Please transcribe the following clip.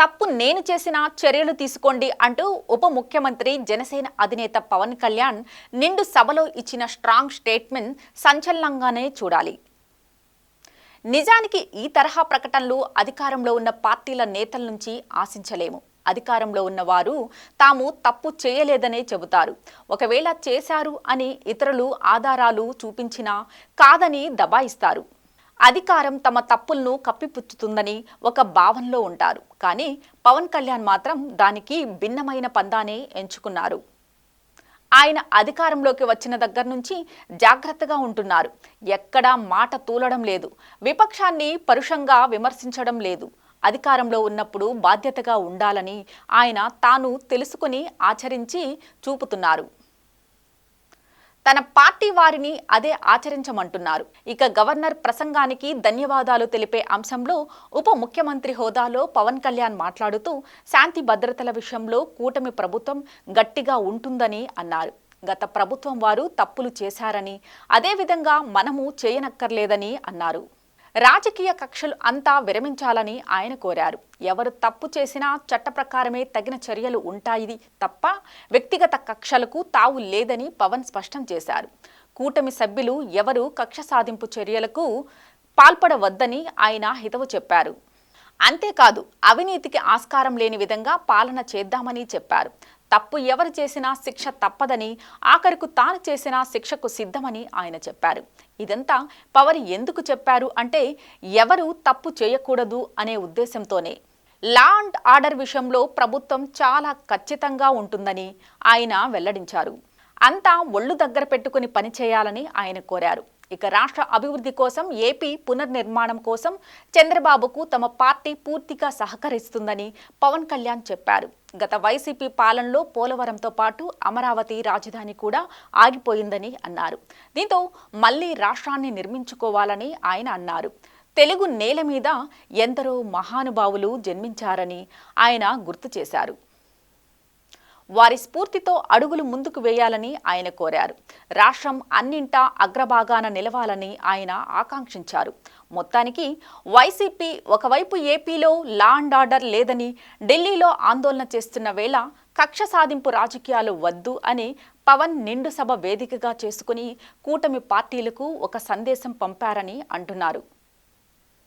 తప్పు నేను చేసిన చర్యలు తీసుకోండి అంటూ ఉప ముఖ్యమంత్రి జనసేన అధినేత పవన్ కళ్యాణ్ నిండు సభలో ఇచ్చిన స్ట్రాంగ్ స్టేట్మెంట్ సంచలనంగానే చూడాలి. నిజానికి ఈ తరహా ప్రకటనలు అధికారంలో ఉన్న పార్టీల నేతల నుంచి ఆశించలేము. అధికారంలో ఉన్నవారు తాము తప్పు చేయలేదనే చెబుతారు. ఒకవేళ చేశారు అని ఇతరులు ఆధారాలు చూపించినా కాదని దబాయిస్తారు. అధికారం తమ తప్పులను కప్పిపుచ్చుతుందని ఒక భావనలో ఉంటారు. కానీ పవన్ కళ్యాణ్ మాత్రం దానికి భిన్నమైన పందానే ఎంచుకున్నారు. ఆయన అధికారంలోకి వచ్చిన దగ్గర నుంచి జాగ్రత్తగా ఉంటున్నారు. ఎక్కడా మాట తూలడం లేదు. విపక్షాన్ని పరుషంగా విమర్శించడం లేదు. అధికారంలో ఉన్నప్పుడు బాధ్యతగా ఉండాలని ఆయన తాను తెలుసుకుని ఆచరించి చూపుతున్నారు. తన పార్టీ వారిని అదే ఆచరించమంటున్నారు. ఇక గవర్నర్ ప్రసంగానికి ధన్యవాదాలు తెలిపే అంశంలో ఉప ముఖ్యమంత్రి హోదాలో పవన్ కళ్యాణ్ మాట్లాడుతూ శాంతి భద్రతల విషయంలో కూటమి ప్రభుత్వం గట్టిగా ఉంటుందని అన్నారు. గత ప్రభుత్వం వారు తప్పులు చేశారని అదేవిధంగా మనము చేయనక్కర్లేదని అన్నారు. రాజకీయ కక్షలు అంతా విరమించాలని ఆయన కోరారు. ఎవరు తప్పు చేసినా చట్ట ప్రకారమే తగిన చర్యలు ఉంటాయి తప్ప వ్యక్తిగత కక్షలకు తావు లేదని పవన్ స్పష్టం చేశారు. కూటమి సభ్యులు ఎవరు కక్ష సాధింపు చర్యలకు పాల్పడవద్దని ఆయన హితవు చెప్పారు. అంతేకాదు అవినీతికి ఆస్కారం లేని విధంగా పాలన చేద్దామని చెప్పారు. తప్పు ఎవరు చేసినా శిక్ష తప్పదని ఆఖరుకు తాను చేసిన శిక్షకు సిద్ధమని ఆయన చెప్పారు. ఇదంతా పవర్ ఎందుకు చెప్పారు అంటే ఎవరు తప్పు చేయకూడదు అనే ఉద్దేశంతోనే. లా అండ్ ఆర్డర్ విషయంలో ప్రభుత్వం చాలా ఖచ్చితంగా ఉంటుందని ఆయన వెల్లడించారు. అంతా ఒళ్ళు దగ్గర పెట్టుకుని పనిచేయాలని ఆయన కోరారు. ఇక రాష్ట్ర అభివృద్ధి కోసం ఏపీ పునర్నిర్మాణం కోసం చంద్రబాబుకు తమ పార్టీ పూర్తిగా సహకరిస్తుందని పవన్ కళ్యాణ్ చెప్పారు. గత వైసీపీ పాలనలో పోలవరంతో పాటు అమరావతి రాజధాని కూడా ఆగిపోయిందని అన్నారు. దీంతో మళ్ళీ రాష్ట్రాన్ని నిర్మించుకోవాలని ఆయన అన్నారు. తెలుగు నేల మీద ఎందరో మహానుభావులు జన్మించారని ఆయన గుర్తు చేశారు. వారి స్ఫూర్తితో అడుగులు ముందుకు వేయాలని ఆయన కోరారు. రాష్ట్రం అన్నింటా అగ్రభాగాన నిలవాలని ఆయన ఆకాంక్షించారు. మొత్తానికి వైసీపీ ఒకవైపు ఏపీలో లా అండ్ ఆర్డర్ లేదని ఢిల్లీలో ఆందోళన చేస్తున్న వేళ కక్ష సాధింపు రాజకీయాలు వద్దు అని పవన్ నిండు సభ వేదికగా చేసుకుని కూటమి పార్టీలకు ఒక సందేశం పంపారని అంటున్నారు.